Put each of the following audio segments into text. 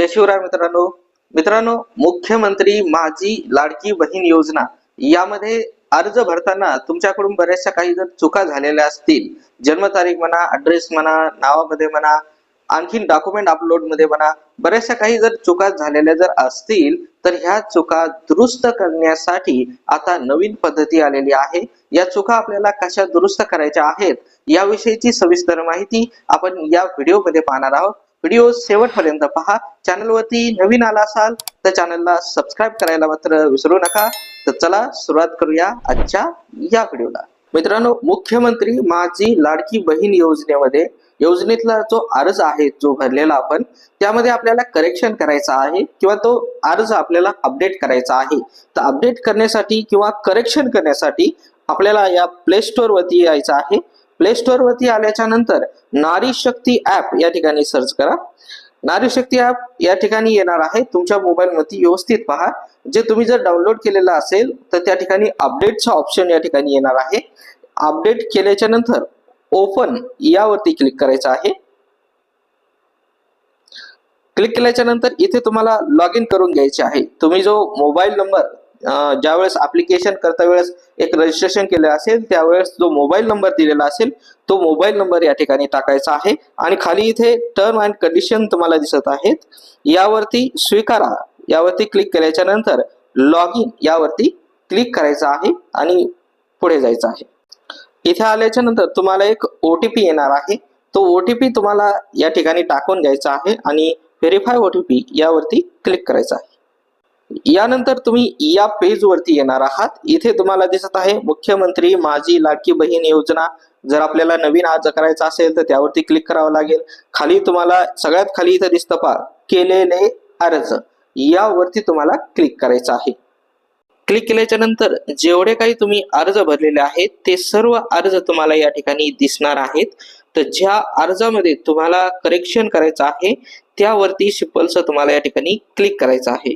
जय शिवराय मित्रांनो. मित्रांनो मुख्यमंत्री माझी लाडकी बहीण योजना यामध्ये अर्ज भरताना तुमच्याकडून बऱ्याचशा काही जर चुका झालेल्या असतील जन्मतारीख म्हणा अड्रेस म्हणा नावामध्ये म्हणा आणखीन डॉक्युमेंट अपलोडमध्ये म्हणा बऱ्याचशा काही जर चुका झालेल्या जर असतील तर ह्या चुका दुरुस्त करण्यासाठी आता नवीन पद्धती आलेली आहे. या चुका आपल्याला कशा दुरुस्त करायच्या आहेत याविषयीची सविस्तर माहिती आपण या व्हिडिओमध्ये पाहणार आहोत. व्हिडिओ शेवटपर्यंत पहा. चॅनलवरती नवीन आला असाल तर चॅनलला सबस्क्राईब करायला मात्र विसरू नका. तर चला सुरुवात करूया आजच्या या व्हिडिओला. मित्रांनो मुख्यमंत्री माझी लाडकी बहीण योजनेमध्ये योजनेतला जो अर्ज आहे जो भरलेला आपण त्यामध्ये आपल्याला करेक्शन करायचा आहे किंवा तो अर्ज आपल्याला अपडेट करायचा आहे. तर अपडेट करण्यासाठी किंवा करेक्शन करण्यासाठी आपल्याला या प्ले स्टोअर वरती यायचं आहे. प्ले स्टोअर वरती आल्याच्यानंतर नारी शक्ती ऍप या ठिकाणी सर्च करा. नारी शक्ती ऍप या ठिकाणी येणार आहे. तुमच्या मोबाईल मध्ये व्यवस्थित पहा. जे तुम्ही जर डाउनलोड केलेलं असेल तर त्या ठिकाणी अपडेटचा ऑप्शन या ठिकाणी येणार आहे. अपडेट केल्याच्यानंतर ओपन यावरती क्लिक करायचं आहे. क्लिक केल्याच्यानंतर इथे तुम्हाला लॉग इन करून घ्यायचे आहे. तुम्ही जो मोबाईल नंबर ज्यावेळेस अप्लिकेशन करता वेळेस एक रजिस्ट्रेशन केलं असेल त्यावेळेस जो मोबाईल नंबर दिलेला असेल तो मोबाईल नंबर या ठिकाणी टाकायचा आहे. आणि खाली इथे टर्म अँड कंडिशन तुम्हाला दिसत आहेत. यावरती स्वीकारा. यावरती क्लिक केल्याच्यानंतर लॉग इन यावरती क्लिक करायचं आहे आणि पुढे जायचं आहे. इथे आल्याच्यानंतर तुम्हाला एक ओ टी पी येणार आहे. तो ओ टी पी तुम्हाला या ठिकाणी टाकून घ्यायचा आहे आणि व्हेरीफाय ओ टी पी यावरती क्लिक करायचं आहे. यानंतर तुम्ही या पेज वरती येणार आहात. इथे तुम्हाला दिसत आहे मुख्यमंत्री माझी लाडकी बहीण योजना. जर आपल्याला नवीन अर्ज करायचा असेल तर त्यावरती क्लिक करावं लागेल. खाली तुम्हाला सगळ्यात खाली इथं दिसतं पा केलेले अर्ज. यावरती तुम्हाला क्लिक करायचं आहे. क्लिक केल्याच्यानंतर जेवढे काही तुम्ही अर्ज भरलेले आहेत ते सर्व अर्ज तुम्हाला या ठिकाणी दिसणार आहेत. तर ज्या अर्जामध्ये तुम्हाला करेक्शन करायचं आहे त्यावरती शिपल्स तुम्हाला या ठिकाणी क्लिक करायचं आहे.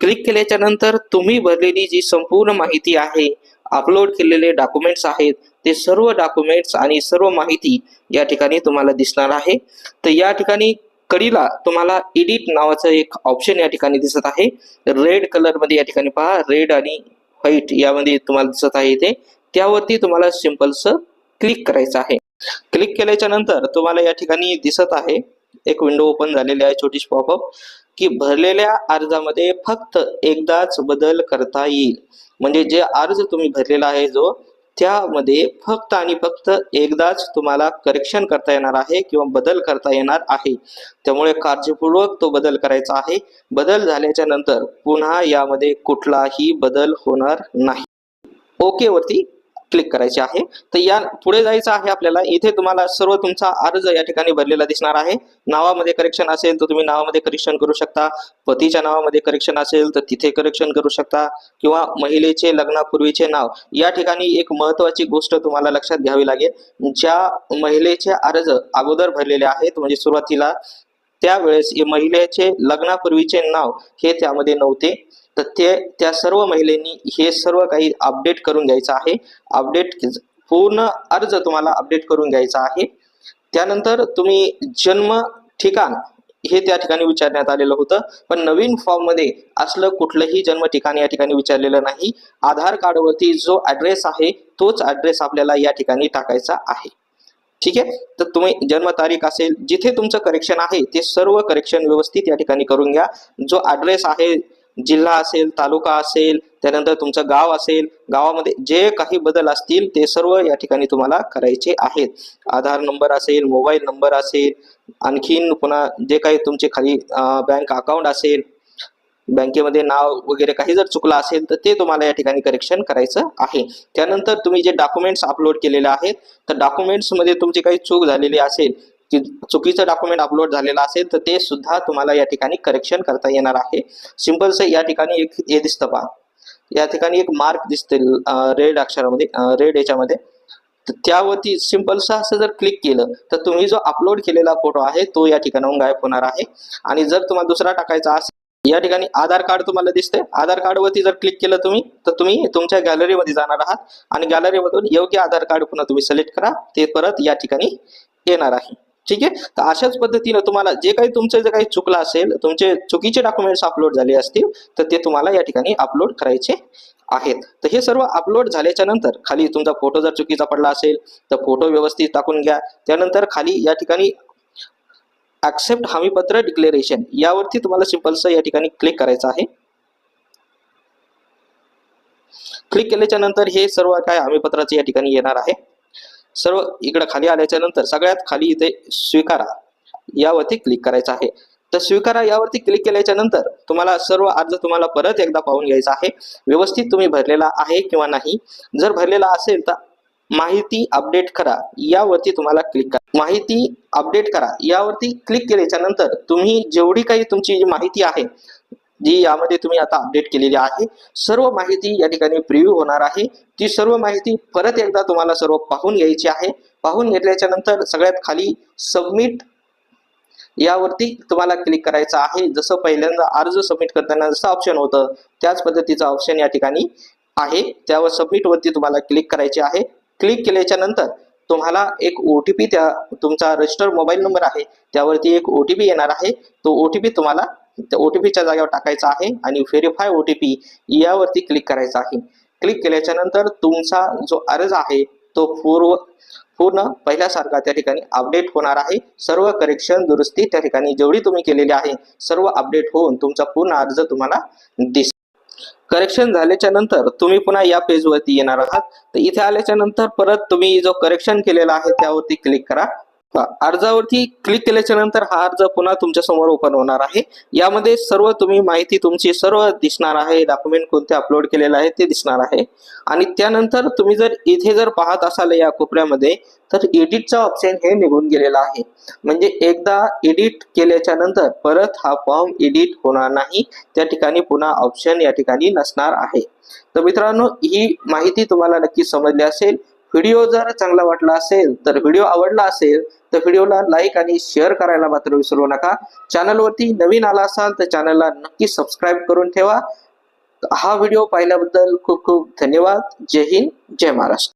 क्लिक केल्याच्यानंतर तुम्ही भरलेली जी संपूर्ण माहिती आहे अपलोड केलेले डॉक्युमेंट्स आहेत ते सर्व डॉक्युमेंट्स आणि सर्व माहिती या ठिकाणी तुम्हाला दिसणार आहे. तर या ठिकाणी कडीला तुम्हाला एडिट नावाचं एक ऑप्शन या ठिकाणी दिसत आहे. रेड कलरमध्ये या ठिकाणी पहा रेड आणि व्हाईट यामध्ये तुम्हाला दिसत आहे इथे त्यावरती तुम्हाला सिम्पलस क्लिक करायचं आहे. क्लिक केल्याच्यानंतर तुम्हाला या ठिकाणी दिसत आहे. एक विंडो ओपन झालेली आहे छोटीशी पॉपअप की भरलेल्या अर्जामध्ये फक्त एकदाच बदल करता येईल. म्हणजे जे अर्ज तुम्ही भरलेला आहे जो त्यामध्ये फक्त आणि फक्त एकदाच तुम्हाला करेक्शन करता येणार आहे किंवा बदल करता येणार आहे. त्यामुळे काळजीपूर्वक तो बदल करायचा आहे. बदल झाल्याच्यानंतर पुन्हा यामध्ये कुठलाही बदल होणार नाही. ओके वरती क्लिक करायचे आहे. तर या पुढे जायचं आहे आपल्याला. इथे तुम्हाला सर्व तुमचा अर्ज या ठिकाणी भरलेला दिसणार आहे. नावामध्ये करेक्शन असेल तर तुम्ही नावामध्ये करेक्शन करू शकता. पतीच्या नावामध्ये करेक्शन असेल तर तिथे करेक्शन करू शकता. किंवा महिलेचे लग्नापूर्वीचे नाव. या ठिकाणी एक महत्वाची गोष्ट तुम्हाला लक्षात घ्यावी लागेल. ज्या महिलेचे अर्ज अगोदर भरलेले आहेत म्हणजे सुरुवातीला त्यावेळेस महिलेचे लग्नापूर्वीचे नाव हे त्यामध्ये नव्हते. तर ते त्या सर्व महिलेनी हे सर्व काही अपडेट करून घ्यायचं आहे. अपडेट पूर्ण अर्ज तुम्हाला अपडेट करून घ्यायचा आहे. त्यानंतर तुम्ही जन्म ठिकाण हे त्या ठिकाणी विचारण्यात आलेलं होतं. पण नवीन फॉर्ममध्ये असलं कुठलंही जन्म ठिकाण या ठिकाणी विचारलेलं नाही. आधार कार्डवरती जो ऍड्रेस आहे तोच ऍड्रेस आपल्याला या ठिकाणी टाकायचा आहे. ठीक आहे? तर तुम्ही जन्मतारीख असेल जिथे तुमचं करेक्शन आहे ते सर्व करेक्शन व्यवस्थित या ठिकाणी करून घ्या. जो ऍड्रेस आहे जिल्हा असेल तालुका असेल त्यानंतर तुमचं गाव असेल गावामध्ये जे काही बदल असतील ते सर्व या ठिकाणी तुम्हाला करायचे आहेत. आधार नंबर असेल मोबाईल नंबर असेल आणखीन पुन्हा जे काही तुमचे खाली बँक अकाउंट असेल बँकेमध्ये नाव वगैरे काही जर चुकलं असेल तर ते तुम्हाला या ठिकाणी करेक्शन करायचं आहे. त्यानंतर तुम्ही जे डॉक्युमेंट्स अपलोड केलेले आहेत तर डॉक्युमेंट्समध्ये तुमची काही चूक झालेली असेल चुकीचं डॉक्युमेंट अपलोड झालेलं असेल तर ते सुद्धा तुम्हाला या ठिकाणी करेक्शन करता येणार आहे. सिम्पलचं या ठिकाणी एक हे दिसतं पहा. या ठिकाणी एक मार्क दिसते रेड अक्षरामध्ये रेड याच्यामध्ये. त्यावरती सिम्पलचं असं जर क्लिक केलं तर तुम्ही जो अपलोड केलेला फोटो आहे तो या ठिकाणाहून गायब होणार आहे. आणि जर तुम्हाला दुसरा टाकायचा असेल या ठिकाणी आधार कार्ड तुम्हाला दिसते आधार कार्ड वरती जर क्लिक केलं तुम्ही तर तुम्ही तुमच्या गॅलरीमध्ये जाणार आहात. आणि गॅलरीमधून योग्य आधार कार्ड पुन्हा तुम्ही सिलेक्ट करा. ते परत या ठिकाणी येणार आहे. ठीक आहे? तर अशाच पद्धतीनं तुम्हाला जे काही तुमचं जे काही चुकलं असेल तुमचे चुकीचे डॉक्युमेंट्स अपलोड झाले असतील तर ते तुम्हाला या ठिकाणी अपलोड करायचे आहेत. तर हे सर्व अपलोड झाल्याच्यानंतर खाली तुमचा फोटो जर चुकीचा पडला असेल तर फोटो व्यवस्थित टाकून घ्या. त्यानंतर खाली या ठिकाणी ऍक्सेप्ट हमीपत्र डिक्लेरेशन यावरती तुम्हाला सिम्पलचं या ठिकाणी क्लिक करायचं आहे. क्लिक केल्याच्यानंतर हे सर्व काय हमीपत्राचे या ठिकाणी येणार आहे. सर्व इकडे खाली आल्याच्यानंतर सगळ्यात खाली इथे स्वीकारा. यावरती क्लिक करायचं आहे. तर स्वीकारा यावरती क्लिक केल्याच्यानंतर तुम्हाला सर्व अर्ज तुम्हाला परत एकदा पाहून घ्यायचा आहे. व्यवस्थित तुम्ही भरलेला आहे किंवा नाही. जर भरलेला असेल तर माहिती अपडेट करा. यावरती तुम्हाला क्लिक करा. माहिती अपडेट करा. यावरती क्लिक केल्याच्यानंतर तुम्ही जेवढी काही तुमची माहिती आहे जी यामध्ये तुम्ही आता अपडेट केलेली आहे. सर्व माहिती या ठिकाणी प्रिव्ह्यू होणार आहे. ती सर्व माहिती परत एकदा तुम्हाला सर्व पाहून घ्यायची आहे. पाहून घेतल्याच्या नंतर सगळ्यात खाली सबमिट यावरती तुम्हाला क्लिक करायचं आहे. जसं पहिल्यांदा अर्ज सबमिट करताना जसं ऑप्शन होतं त्याच पद्धतीचं ऑप्शन या ठिकाणी आहे. त्यावर सबमिट वरती तुम्हाला क्लिक करायचे आहे. क्लिक केल्याच्यानंतर तुम्हाला एक ओ टी पी त्या तुमचा रजिस्टर मोबाईल नंबर आहे. त्यावरती एक ओ टी पी येणार आहे. तो ओ टी पी तुम्हाला त्या ओ टी पीच्या जागेवर टाकायचा आहे आणि व्हेरीफाय ओटीपी यावरती क्लिक करायचा आहे. क्लिक केल्याच्यानंतर तुमचा जो अर्ज आहे तो पूर्व पूर्ण पहिल्यासारखा त्या ठिकाणी अपडेट होणार आहे. सर्व करेक्शन दुरुस्ती त्या ठिकाणी जेवढी तुम्ही केलेली आहे सर्व अपडेट होऊन तुमचा पूर्ण अर्ज तुम्हाला दिस करेक्शन झाल्याच्यानंतर तुम्ही पुन्हा या पेजवरती येणार आहात. तर इथे आल्याच्यानंतर परत तुम्ही जो करेक्शन केलेला आहे त्यावरती क्लिक करा. अर्जावरती क्लिक केल्याच्यानंतर हा अर्ज पुन्हा तुमच्यासमोर ओपन होणार आहे. यामध्ये सर्व तुम्ही माहिती तुमची सर्व दिसणार आहे. डॉक्युमेंट कोणते अपलोड केलेलं आहे ते दिसणार आहे. आणि त्यानंतर तुम्ही जर इथे जर पाहत असाल या कोपऱ्यामध्ये तर एडिटचा ऑप्शन हे निघून गेलेला आहे. म्हणजे एकदा एडिट केल्याच्यानंतर परत हा फॉर्म एडिट होणार नाही. त्या ठिकाणी पुन्हा ऑप्शन या ठिकाणी नसणार आहे. तर मित्रांनो ही माहिती तुम्हाला नक्की समजली असेल. व्हिडिओ जर चांगला वाटला असेल तर व्हिडिओ आवडला असेल तर व्हिडिओला लाईक आणि शेअर करायला मात्र विसरू नका. चॅनलवरती नवीन आला असाल तर चॅनलला नक्की सबस्क्राईब करून ठेवा. हा व्हिडिओ पाहिल्याबद्दल खूप खूप धन्यवाद. जय हिंद जय महाराष्ट्र.